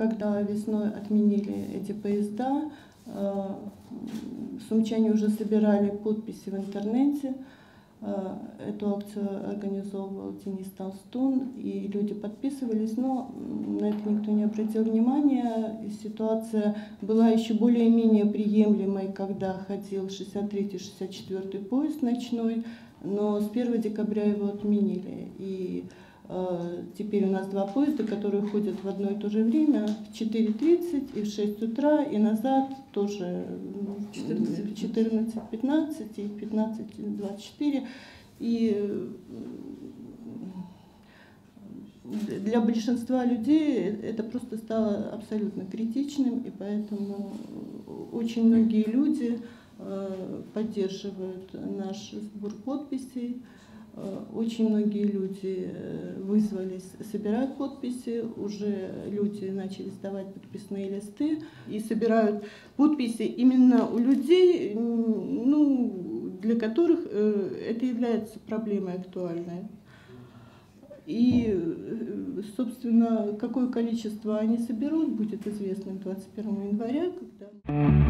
когда весной отменили эти поезда, сумчане уже собирали подписи в интернете. Эту акцию организовывал Денис Толстун, и люди подписывались, но на это никто не обратил внимания. И ситуация была еще более-менее приемлемой, когда ходил 63-64 поезд ночной, но с 1 декабря его отменили. И э, теперь у нас два поезда, которые ходят в одно и то же время, в 4.30 и в 6 утра, и назад тоже в 14.15 и в 15.24. И э, для большинства людей это просто стало абсолютно критичным, и поэтому очень многие люди Э, поддерживают наш сбор подписей. Э, очень многие люди э, вызвались собирать подписи, уже люди начали сдавать подписные листы и собирают подписи именно у людей, ну, для которых это является проблемой актуальной. И, собственно, какое количество они соберут, будет известно 21 января, когда...